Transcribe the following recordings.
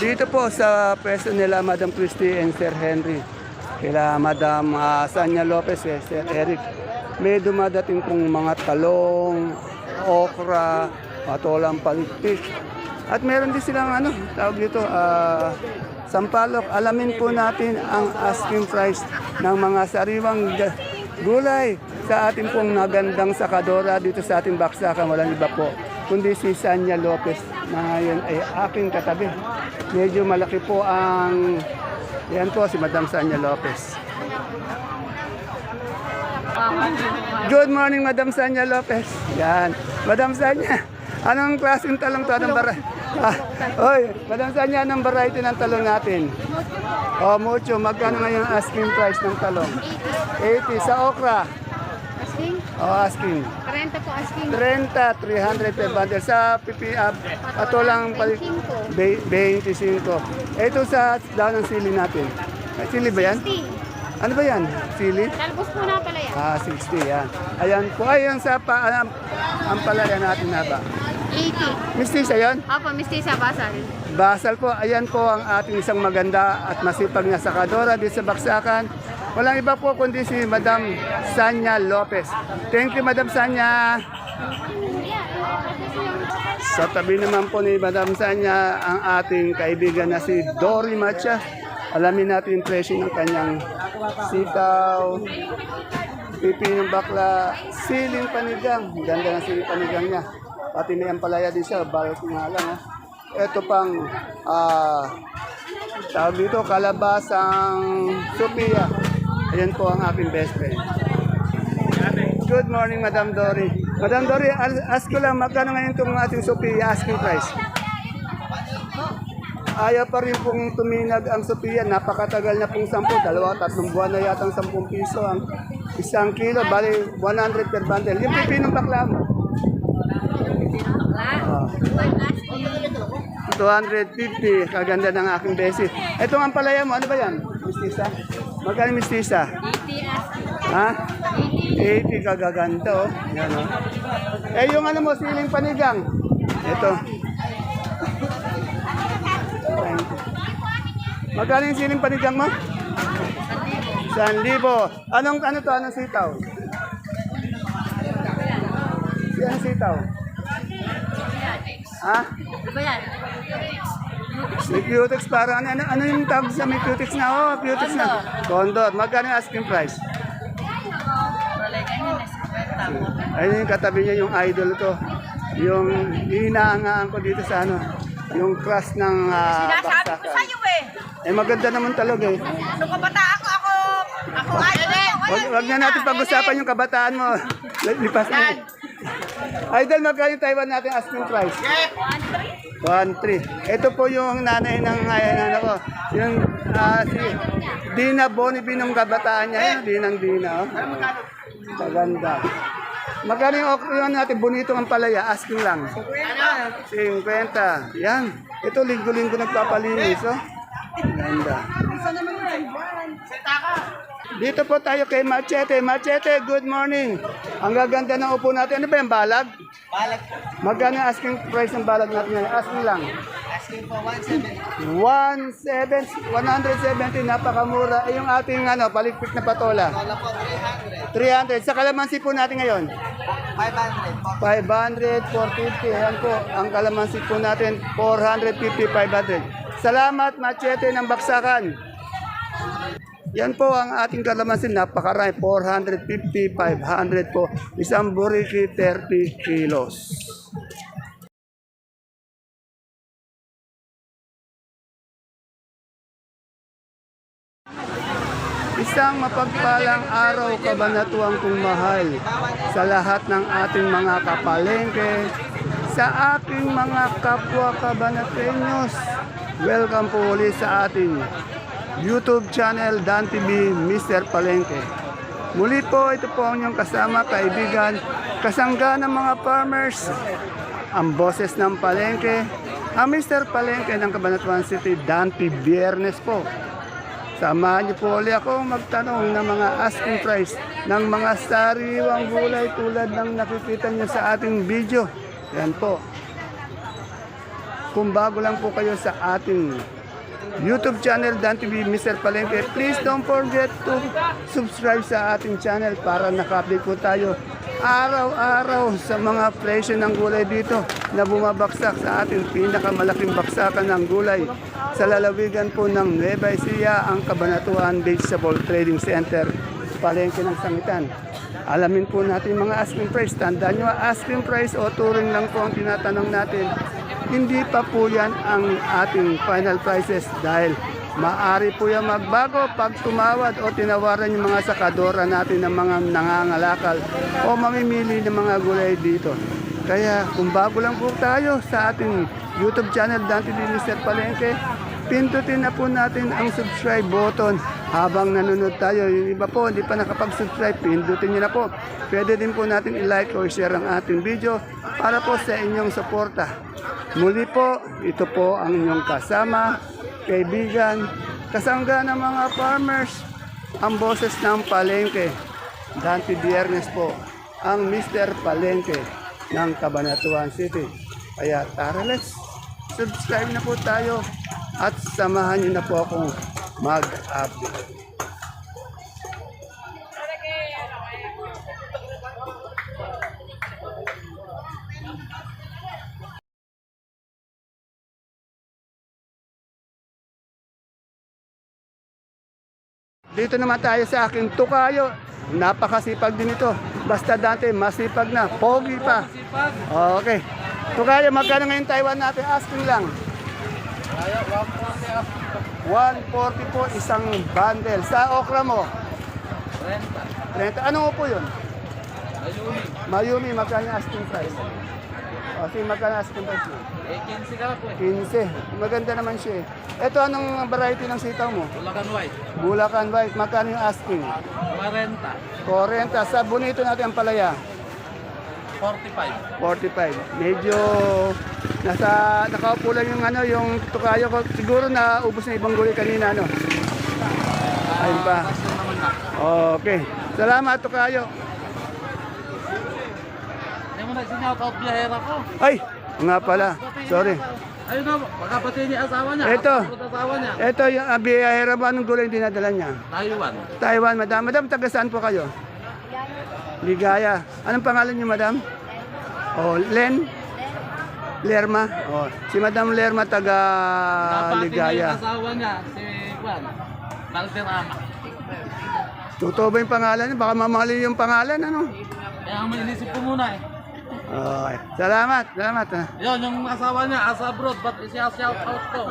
Dito po sa pwesto nila Madam Christie and Sir Henry. Kila Madam ah, Sanya Lopez, eh, Sir Eric. May dumadating pong mga talong, okra, patolang palikpik. At meron din silang ano, tawag dito, ah, sampalok. Alamin po natin ang asking price ng mga sariwang gulay sa ating pong nagandang sakadora dito sa ating baksakan. Walang iba po, kundi si Sanya Lopez na ngayon ay aking katabi. Medyo malaki po ang, yan po si Madam Sanya Lopez. Good morning, Madam Sanya Lopez. Yan. Madam Sanya, anong klaseng talong to? Anong variety? Ah, oy, Madam Sanya, anong variety ng talong natin? Oh, mucho. Magkano ngayon asking price ng talong? 80. Sa okra? Asking? Oh, asking. 40 po asking. 30, 300 per bundle. Sa pipi, uh, patulang pali, 25. Be- 25. Ito sa daan ng sili natin. Sili ba yan? 60. Ano ba yan? Sili? Talbos po na pala yan. Ah, 60 yan. Ayan po. Ayan sa pa, ang, ang palaya natin na ba? 80. Mistisa yan? Opo, mistisa basal. Basal po. Ayan po ang ating isang maganda at masipag na sakadora dito sa Baksakan. Walang iba po kundi si Madam Sanya Lopez. Thank you, Madam Sanya. Sa tabi naman po ni Madam Sanya ang ating kaibigan na si Dory Macha. Alamin natin yung presyo ng kanyang sitaw, pipinong bakla, siling panigang. Ang Ganda ng siling panigang niya. Pati may ampalaya din siya, balot nga lang. Oh. Ito pang ah tawag dito, kalabasang Sophia. Ayan po ang aking best friend. Good morning, Madam Dory. Madam Dory, ask ko lang, magkano ngayon itong ating Sophia asking price? Ayaw pa rin pong tuminag ang Sophia. Napakatagal na pong sampu. Dalawa, tatlong buwan na yata ang 10 piso. Ang isang kilo, bali 100 per bundle. Yung pipinong bakla mo. Ah. 250. Kaganda ng aking besi. Ito ang palaya mo. Ano ba yan? Mistisa? Magkano mistisa? 80 asking. Ha? 80 kagaganda oh. Yan oh. Eh yung ano mo, siling panigang. Ito. Magkano yung siling panigang mo? San libo. Anong ano to? Anong sitaw? Si anong sitaw? Ha? Ano ba yan? May cutex parang ano, ano, ano yung tawag sa may cutex na? Oh, cutex na. Condor. Magkano yung asking price? Ayun yung katabi niya yung idol ko. Yung hinahangaan ko dito sa ano, yung crush ng uh, Sinasabi ko sa'yo eh. Eh maganda naman talaga eh. Nung kabata ako, ako, ako ay, Wag, wag na natin pag-usapan yung kabataan mo. Lipas na. Idol, magkano yung Taiwan natin asking price? 1-3. Ito po yung nanay ng ngayon ano ko. Yung ah, si Dina Bonibi ng kabataan niya. Yun, Dinang Dina. Oh. Maganda. Magkano yung okra natin? Bonito ang palaya. Asking lang. 50. Yan. Ito linggo-linggo nagpapalinis. Oh. Ganda. Dito po tayo kay Machete. Machete, good morning. Ang gaganda ng upo natin. Ano ba yung balag? Balag. Magkano ang asking price ng balag natin ngayon? Asking lang. Asking po 170. 170. Napakamura. Eh, yung ating ano, palikpik na patola. 300. Sa kalamansi po natin ngayon? 500. 450. Ayan po. Ang kalamansi po natin, 450, 500. Salamat, Machete ng Baksakan. Yan po ang ating kalamansin. Napakarami. 450, 500 po. Isang buriki, 30 kilos. Isang mapagpalang araw kabanatuang kong mahal sa lahat ng ating mga kapalengke, sa ating mga kapwa kabanatenyos. Welcome po ulit sa ating YouTube channel Dan TV Mr. Palengke. Muli po ito po ang inyong kasama, kaibigan, kasangga ng mga farmers, ang boses ng Palengke, ang Mr. Palengke ng Cabanatuan City, Dante Biernes po. Samahan niyo po ulit ako magtanong ng mga asking price ng mga sariwang gulay tulad ng nakikita niyo sa ating video. Yan po. kung bago lang po kayo sa ating YouTube channel Dan TV Mr. Palengke, please don't forget to subscribe sa ating channel para naka-update po tayo araw-araw sa mga presyo ng gulay dito na bumabaksak sa ating pinakamalaking baksakan ng gulay sa lalawigan po ng Nueva Ecija, ang Kabanatuan Vegetable Trading Center, Palengke ng Sangitan. Alamin po natin mga asking price. Tandaan nyo, asking price o turing lang po ang tinatanong natin. Hindi pa po yan ang ating final prices dahil maari po yan magbago pag tumawad o tinawaran yung mga sakadora natin ng mga nangangalakal o mamimili ng mga gulay dito. Kaya kung bago lang po tayo sa ating YouTube channel Dante Di Mr. Palengke, pindutin na po natin ang subscribe button habang nanonood tayo. Yung iba po, hindi pa nakapag-subscribe, pindutin nyo na po. Pwede din po natin i-like or share ang ating video para po sa inyong suporta. Muli po, ito po ang inyong kasama, kaibigan, kasangga ng mga farmers, ang boses ng palengke. Dante Biernes po, ang Mr. Palengke ng Cabanatuan City. Kaya tara, let's subscribe na po tayo at samahan niyo na po akong mag-update. Dito naman tayo sa aking tukayo. Napakasipag din ito. Basta dati, masipag na. Pogi pa. Okay. Tukayo, magkano ngayon Taiwan natin? Asking lang. 140 po isang bundle. Sa okra mo? 30. 30. Anong upo yun? Mayumi. Mayumi, magkano asking price? O, sige, magkano asking price mo? Eh, 15 ka po eh. 15. Maganda naman siya eh. Ito, anong variety ng sitaw mo? Bulacan White. Bulacan White, magkano yung asking? 40. 40. Sa bonito natin ang palaya, 45. 45. Medyo nasa nakaupo lang yung ano, yung tukayo ko. Siguro na ubos na ibang gulay kanina, no? Ayun pa. Na. Okay. Salamat, tukayo. Hindi mo na out biyahera ko. Ay, nga pala. Sorry. Ayun na, magkapatid niya asawa niya. Ito. Asawa niya. Ito yung abiyahera ba ng gulay yung dinadala niya? Taiwan. Taiwan, madam. Madam, taga saan po kayo? Ligaya. Anong pangalan niyo, madam? Oh, Len? Lerma? Oh, si Madam Lerma taga Ligaya. asawa niya, si Juan. Valderrama. Totoo ba yung pangalan niya? Baka mamali yung pangalan, ano? Kaya ang mainisip ko muna eh. Okay. Salamat, salamat. ah. Yun, yung asawa niya, asa abroad, ba't siya shout out ko?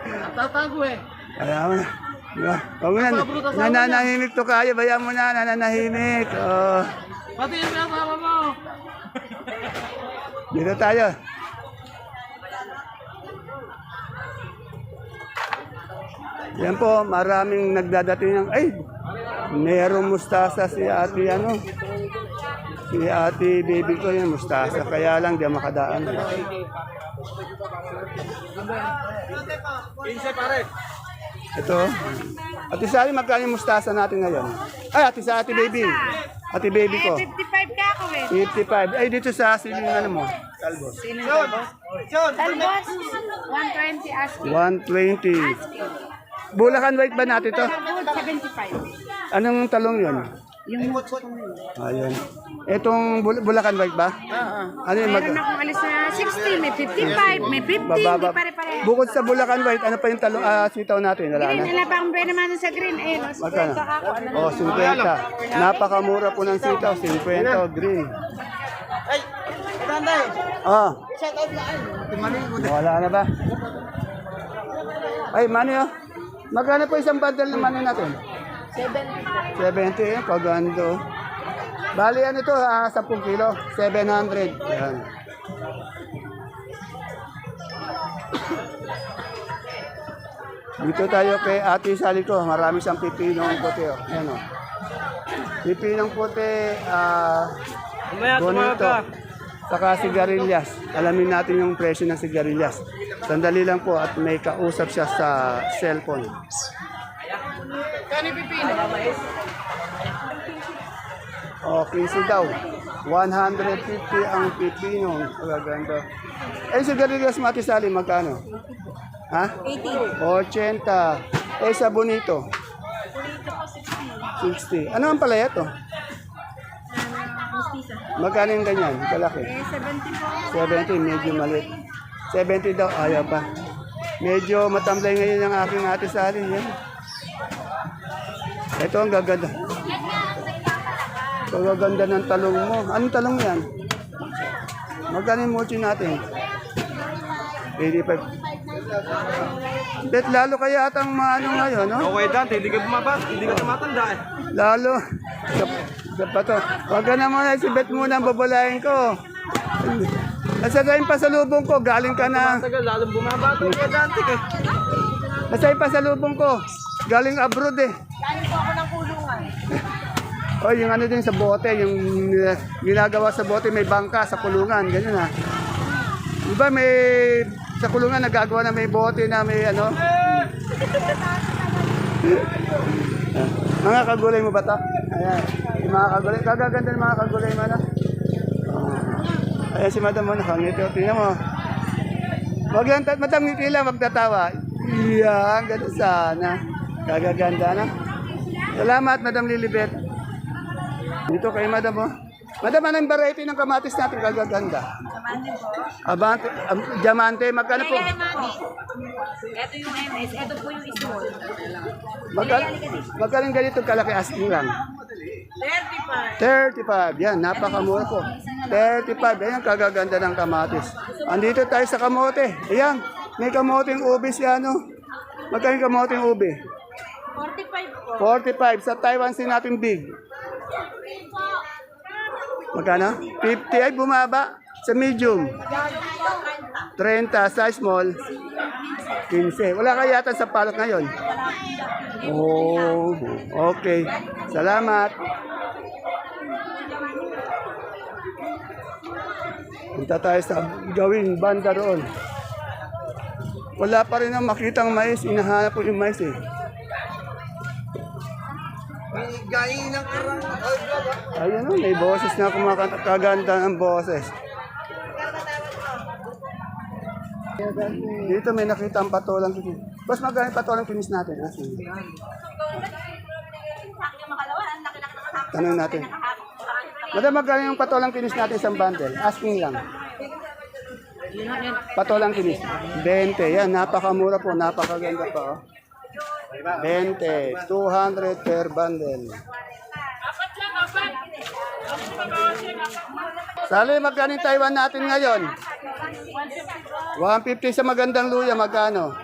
At tatago eh. Kaya mo na. Mo na. Nananahimik to kaya. Bayan mo na. Nananahimik. Oh. Pati yung asawa mo. Dito tayo. Yan po, maraming nagdadating ng, ay, merong mustasa si ate, ano, si ate baby ko yung mustasa, kaya lang di makadaan. Ito, ate Sally, magkano yung mustasa natin ngayon? Ay, ate sa ate baby. Ate baby ko. 55 ka ako eh. 55. Ay, dito sa siling ano mo? Talbos. Talbos, 120 asking. 120. Bulacan white ba natin to? Good, 75. Anong talong yun? Yung Ayun. Itong Bul- Bulacan white ba? Oo. Ano yung mag... Meron akong alis na 60, may 55, may 50, Bababa. hindi pare-pare. Bukod sa Bulacan white, ano pa yung talong ah, sitaw natin? Wala Green, na. wala pa akong buwan naman sa green. Eh, Magkano? ka ako. Ano Oh, 50. Napakamura po ng sitaw. 50, green. Ay, Tanday, Ah, shout out na ay. wala na ba? Ay, mani oh. Magkano po isang bundle ng mani natin? 70. 70, eh, kagando. Bali, ano ito, ah, 10 kilo, 700. Yan. Dito tayo kay Ate Sally ko, marami siyang pipinong puti. Oh. Yan, oh. Pipinong puti, ah, bonito. Saka sigarilyas. Alamin natin yung presyo ng sigarilyas. Sandali lang po at may kausap siya sa cellphone. Oh, 15 daw. 150 ang pipino. Magaganda. Eh, sigarilyas Mati Sali, magkano? Ha? 80. 80. Eh, sa bonito? 60. Ano ang palaya to? Magkano yung ganyan? Kalaki? Eh, 70 po. 70, medyo maliit. 70 daw, ayaw pa. Medyo matamlay ngayon ang aking ate Sally. Yan. Ito ang gaganda. Ang gaganda ng talong mo. Anong talong yan? Magkano yung mochi natin? 85. Bet lalo kaya atang maano ngayon, no? Okay, Dante, hindi ka bumaba, hindi ka tumatanda eh. Lalo. Sa, sa pato. Huwag ka na muna si Bet muna ang babalayin ko. Nasa tayong pasalubong ko, galing ka na. Tagal, lalong bumaba ito kay Dante eh. Nasa yung pasalubong ko, galing abroad eh. Galing po ako ng kulungan. oh, yung ano din sa bote, yung uh, ginagawa sa bote, may bangka sa kulungan, ganyan ha. Diba may, sa kulungan nagagawa na may bote na may ano? mga kagulay mo ba to? Ayan, yung mga kagulay, kagaganda ng mga kagulay mo na. Ayan si madam mo, nakangiti. Tingnan mo. Wag lang, madam, ngiti lang, magtatawa. Iyan, ganun sana. Kagaganda na. Salamat, Madam Lilibet. Dito kay Madam, oh. Madam, anong variety ng kamatis natin kagaganda? Abante, um, diamante, magkano po? Ito yung MS, ito po yung small. Magkano, magkano yung ganito kalaki asking lang? 35. 35, yan, napakamura po. 35, yan, kagaganda ng kamatis. Andito tayo sa kamote. Ayan, may kamoteng ubi siya, ano? Magkano yung kamoteng ubi? 45 po. 45 sa Taiwan sin natin big. Magkano? 50 ay bumaba sa medium. 30 sa small. 15. Wala ka yata sa palok ngayon. Oh, okay. Salamat. Punta tayo sa gawin banda roon. Wala pa rin ang makitang mais. Inahanap ko yung mais eh. Gaing ng karang. Ayun o, may boses na kumakaganda ng boses. Dito may nakita ang patolang kinis. Boss, magkano yung patolang kinis natin? Ah, sige. Tanong natin. Madam, magkano yung patolang kinis natin sa bundle? Asking lang. Patolang kinis. 20. Yan, napakamura po. Napakaganda pa. Oh. 20. 200 per bundle. Sali, magkano yung Taiwan natin ngayon? 150 sa magandang luya, magkano?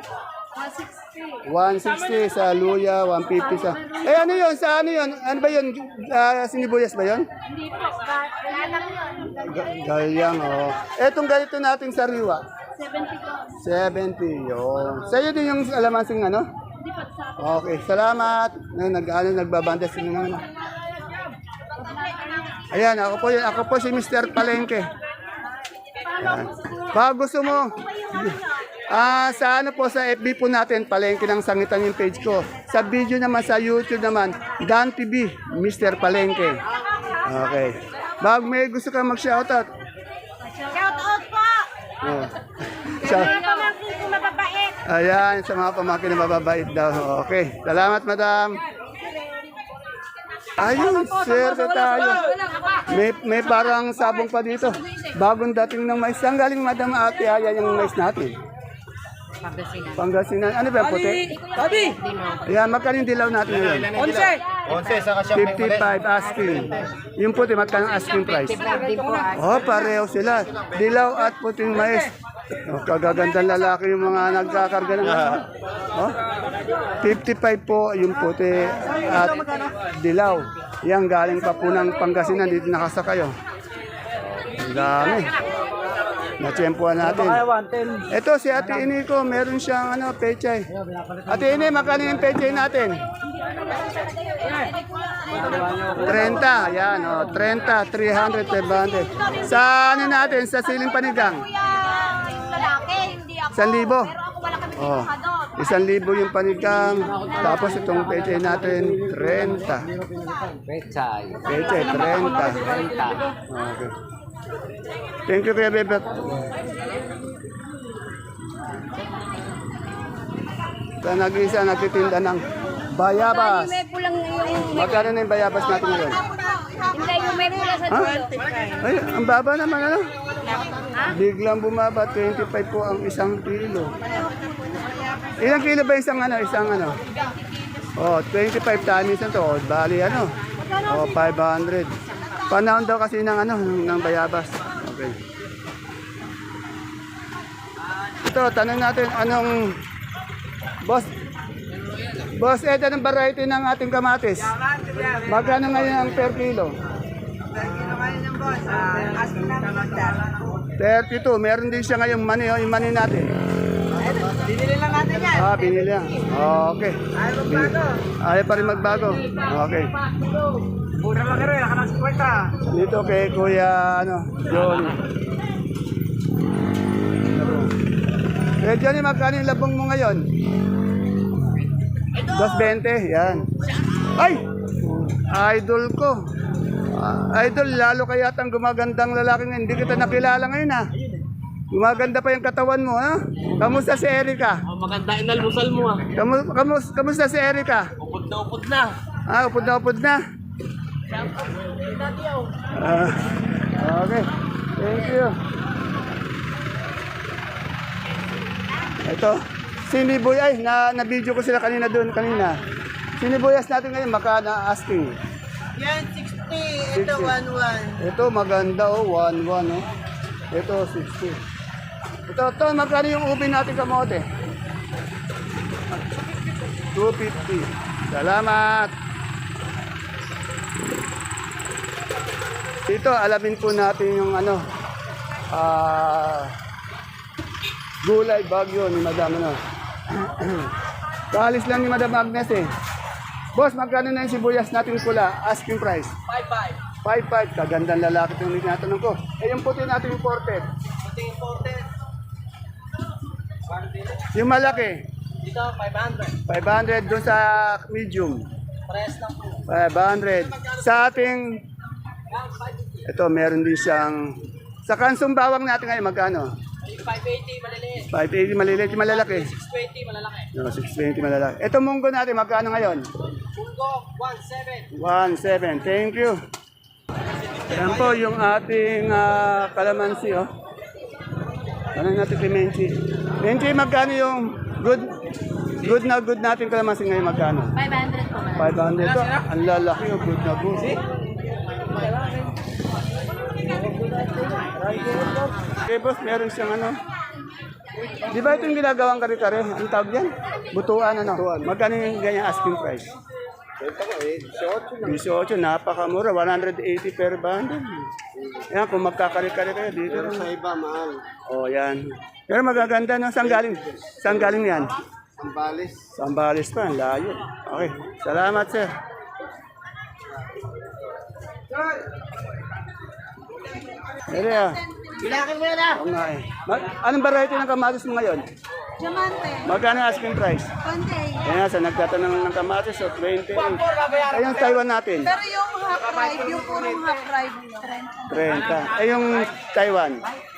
160 sa luya, 150 sa... Eh ano yun? Sa ano yun? Ano ba yun? Ah, sinibuyas ba yun? Ga- Galyang, oh. Etong ganito natin sa riwa. 70 yun. Sa'yo din yung alamansing ano? Okay, salamat. Nag, nag, ano, nagbabandas din naman. Ayan, ako po yun. Ako po si Mr. Palengke. Ayan. Baka gusto mo, ah, sa ano po sa FB po natin, Palengke ng Sangitan yung page ko. Sa video naman, sa YouTube naman, Dan TV, Mr. Palengke. Okay. Bag may gusto ka mag-shoutout. Shout out po! Oh. Shout-. Ayan, sa mga pamangkin na mababait daw. Okay. Salamat, madam. Ayun, swerte tayo. May, may parang sabong pa dito. Bagong dating ng mais. Saan galing, madam ate, aya yung mais natin? Pangasinan. Ano ba yung puti? Tabi! Ayan, magkano yung dilaw natin ngayon? 11! 11, saka siya 55 asking. Yung puti, magkano asking price? Oh, pareho sila. Dilaw at puting mais. Oh, kagagandang lalaki yung mga nagkakarga ng ano. Oh, 55 po yung puti at dilaw. Yan galing pa po ng Pangasinan dito nakasakay. Oh. Ang dami. Natsyempohan natin. Kaya 110. Ito si Ate Ini ko, meron siyang ano, pechay. Ate Ini, magkano yung pechay natin? 30, yan o. 30, 300, 500. Sa ano natin, sa siling panigang? Ako. 1,000. Pero ako wala kami Oh. Isang libo yung panigang. Tapos itong peche natin, 30. Pechay. Peche, 30. Okay. Thank you, Kuya Bebet. Sa nag-isa, nagtitinda ng bayabas. Magkano na yung bayabas natin ngayon? Hindi, yung may pula sa Ha? Ay, ang baba naman ano? Biglang bumaba, 25 po ang isang kilo. Ilang kilo ba isang ano? Isang ano? Oh, 25 times na to. Oh, bali ano? Oh, 500. Panahon daw kasi ng ano, ng bayabas. Okay. Ito, tanong natin anong Boss, Boss, ito ng variety ng ating kamatis. Magkano ngayon ang per kilo? 32. Meron din siya ngayong mani, oh, yung mani natin. Binili lang natin yan. Ah, binili lang. Okay. Ayaw magbago. Ayaw pa rin magbago. Okay. Mura lang rin, naka ng 50. Dito kay Kuya, ano, Johnny. Kuya Johnny, magkano yung labong mo ngayon? 220, yan. Ay! Idol ko. Ah, idol, lalo kaya ang gumagandang lalaki ngayon. Hindi kita nakilala ngayon, ha? Gumaganda pa yung katawan mo, ha? Kamusta si Erika? Oh, maganda inalmusal mo ah. Kamu, kamus, kamusta si Erika? Upod na upod na. Ah, upod na upod na. Ah, okay. Thank you. Ito. Siniboy ay na na video ko sila kanina doon kanina. Sinibuyas natin ngayon maka na asking. Yan, 60. Ito, 60. Ito maganda oh, 11 oh. Ito 60. Ito, ito magkano yung ubi natin kamote? 250. Salamat. Dito, alamin po natin yung ano, ah, gulay bagyo ni Madam ano. Kaalis lang ni Madam Agnes eh. Boss, magkano na yung sibuyas natin pula? Asking price. 5-5. 5-5. Kagandang lalaki itong tinatanong ko. Eh, yung puti natin imported. Yung malaki. Dito, 500. 500 doon sa medium. Press lang po. 500. Sa ating, ito, meron din siyang, sa kansong bawang natin ngayon, magkano? 580 maliliit. 580 maliliit, yung malalaki. 620 malalaki. No, 620 malalaki. Ito munggo natin, magkano ngayon? Bungo, 17. 1.7. Thank you. Yan po yung ating ah, kalamansi, oh. Ano natin kay Menchi? Menchi, magkano yung good good na good natin kalamansi ngayon, magkano? 500 po. 500 to. Ang lalaki yung good na good. Okay, boss, meron siyang ano. Di ba ito yung ginagawang kare-kare? Ang tawag yan? Butuan, ano? Magkano yung ganyan asking price? Ito ko eh, 18 18, napakamura. 180 per bundle. Yan, kung magkakari-kari kayo dito. Sa iba, mahal. Oh, yan. Pero magaganda, no? Saan galing? Saan galing yan? Ang balis. Sambales pa, ang layo. Okay, salamat, sir. Ere, ah. Bilakin mo yan ah! Oo nga eh. Mag- anong variety ng kamatis mo ngayon? Diamante. Magkano ang asking price? Konti. Ayan, sa nagtatanong ng kamatis, so 20. Ay, yung Taiwan natin, Pero yung half ride, yung purong half ride, 30. Ay, yung Taiwan,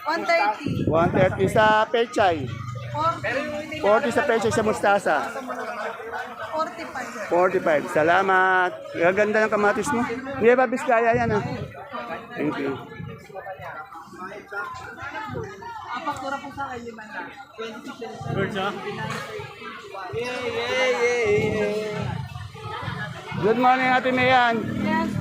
130. 130 sa Pechay. 40. 40 sa Pechay sa Mustasa. 45. 45. Salamat. Gaganda ng kamatis mo. Nueva Vizcaya yan ah. Thank you. Good morning, Ate Mayan.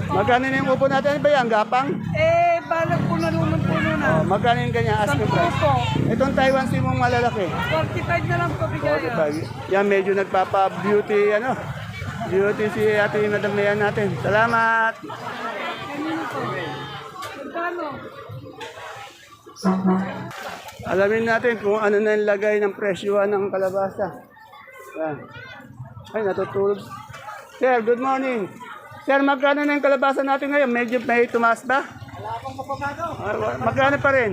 Magkano na yung upo natin? Ano ba yan? Gapang? Eh, balak po na naman po nun Oh, magkano yung ganyan? Asking price. po. Itong Taiwan si mong malalaki. 45 na lang po bigay. 45. Yan, medyo nagpapa-beauty, ano? Beauty si Ate Madam Mayan natin. Salamat. Alamin natin kung ano na yung lagay ng presyuhan ng kalabasa. Ay, natutulog. Sir, good morning. Sir, magkano na yung kalabasa natin ngayon? Medyo may tumaas ba? Wala pang mapabago. Magkano pa rin?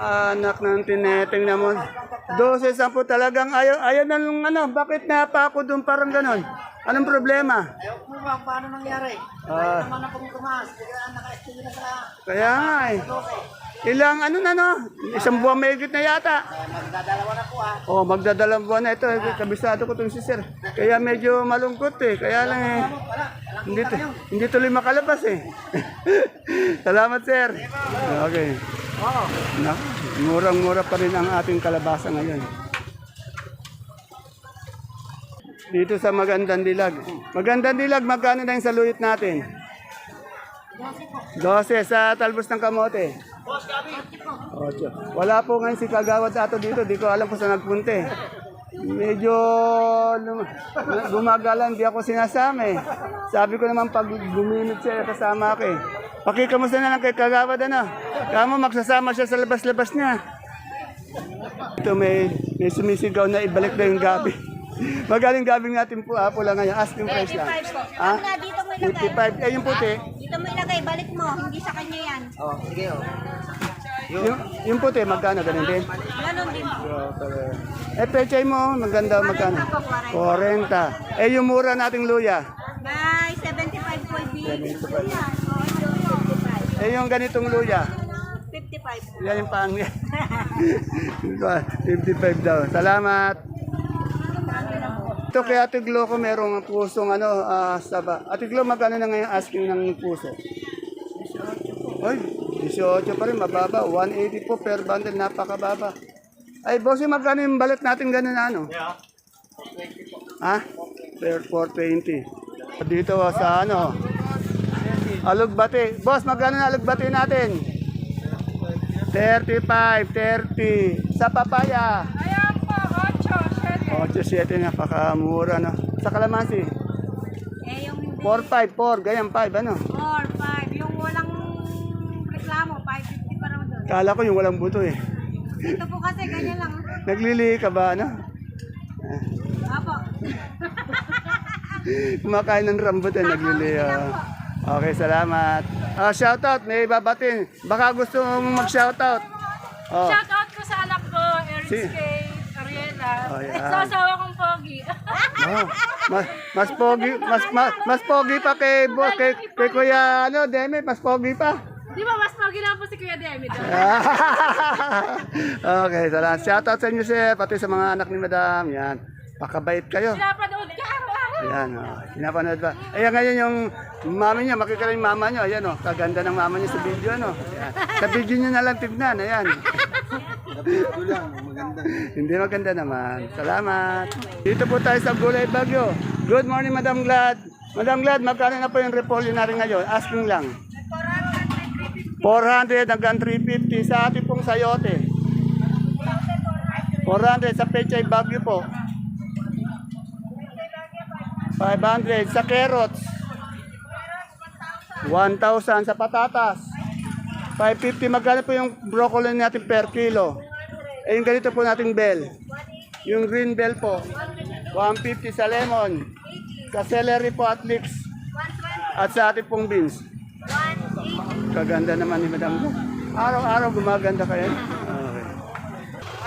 Anak ng tineteng naman. 12, 10 talagang ayaw, ayaw na nung ano, bakit napako doon parang ganon? Anong problema? Ayaw po ba, paano nangyari? Ah, Naman akong tumaas, biglaan naka-estimate na sa kaya nga eh. Ilang ano na no? Isang buwan may na yata. magdadalawa na po ah. Oh, magdadalang buwan na ito. Kabisado ko itong si sir. Kaya medyo malungkot eh. Kaya lang eh. Hindi, hindi tuloy makalabas eh. Salamat sir. Okay. Na, murang-mura pa rin ang ating kalabasa ngayon. Dito sa Magandang Dilag. Magandang Dilag, magkano na yung saluyot natin? 12 sa talbos ng kamote. Ocho. Wala po ngayon si Kagawad ato dito. Di ko alam kung saan nagpunta eh. Medyo lum- gumagalan, di ako sinasama eh. Sabi ko naman pag guminit siya, kasama ako eh. Pakikamusta na lang kay Kagawad ano. Kamo magsasama siya sa labas-labas niya. Ito may, may sumisigaw na ibalik na yung gabi. Magaling gabi natin po apo lang ngayon. Asking price lang. 55 po. Ilagay. 55. Eh yung puti. Dito mo ilagay, balik mo. Hindi sa kanya yan. Oh, sige oh. Yung, yung puti, magkano? Ganun din? Ganon din po. Eh, pechay mo, maganda, magkano? 40. Eh, yung mura nating luya. May 75 po ibig. 55. Eh, yung ganitong luya. 55. Yan yung pang 55 daw. Salamat. Ito kay Ate Glo ko merong pusong ano, ah, saba. Ate Glo, magkano na ngayon asking ng puso? Ay, 18 pa rin, mababa. 180 po per bundle, napakababa. Ay, boss, yung magkano yung balat natin ganun na ano? Ha? Per 420. Dito ah, sa ano? Alugbati. Boss, magkano na alugbati natin? 35, 30. Sa papaya. Ayan po, 8, 7. 8, 7, napakamura no. Sa kalamansi, Eh, yung 4, 5, 4, ganyan 5, ano. 4, 5. Yung walang reklamo, 550 pa raw doon. Kala ko yung walang buto eh. Ito po kasi, ganyan lang. Naglili ka ba, ano? Apo. Kumakain ng rambutan, naglili. ah. Okay, salamat. Ah, shoutout, may babatin. Baka gusto mong mag-shoutout. Oh. Shout out ko sa anak ko, Erin Si- Kay, Ariela. Oh, yan. Sa asawa kong Pogi. Oh, mas, mas pogi, mas, mas, mas pogi pa kay, bo- kay, kay Kuya, ano, Demi, mas pogi pa. Di ba mas Pogi lang po si Kuya Demi doon? okay, salamat. Shoutout sa inyo, sir, pati sa mga anak ni Madam. Yan, pakabait kayo. Pinapanood ka. Ayan, oh. Pinapanood ba? Ayan, ngayon yung mami niya, makikita yung mama niyo. Ayan, oh. Kaganda ng mama niya sa video, ano. Ayan. Sa video niyo na lang tignan, ayan. Hindi maganda naman. Salamat. Dito po tayo sa Gulay Bagyo. Good morning, Madam Glad. Madam Glad, magkano na po yung repolyo natin ngayon? Asking lang. 400 hanggang 350 sa ating pong sayote. 400 sa Pechay Bagyo po. 500 sa carrots. 1,000 sa patatas. 550 magkano po yung broccoli natin per kilo. Eh yung ganito po nating bell. Yung green bell po. 150 sa lemon. Sa celery po at leeks. At sa ating pong beans. Kaganda naman ni Madam. Araw-araw gumaganda kayo. Okay.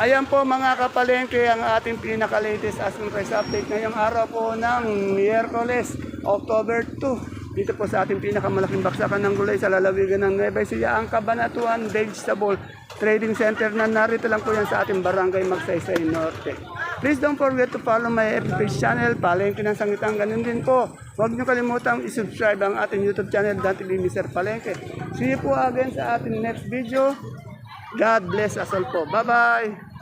Ayan po mga kapalengke ang ating pinaka-latest asking price update ngayong araw po ng Miyerkules, October 2. Dito po sa ating pinakamalaking baksakan ng gulay sa lalawigan ng Nueva Ecija, ang Kabanatuan Vegetable Trading Center na narito lang po yan sa ating barangay Magsaysay Norte. Please don't forget to follow my FB channel, Palengke ng Sangitan, ganun din po. Huwag niyo kalimutang isubscribe ang ating YouTube channel, Dante B. Mr. Palengke. See you po again sa ating next video. God bless us all po. Bye-bye!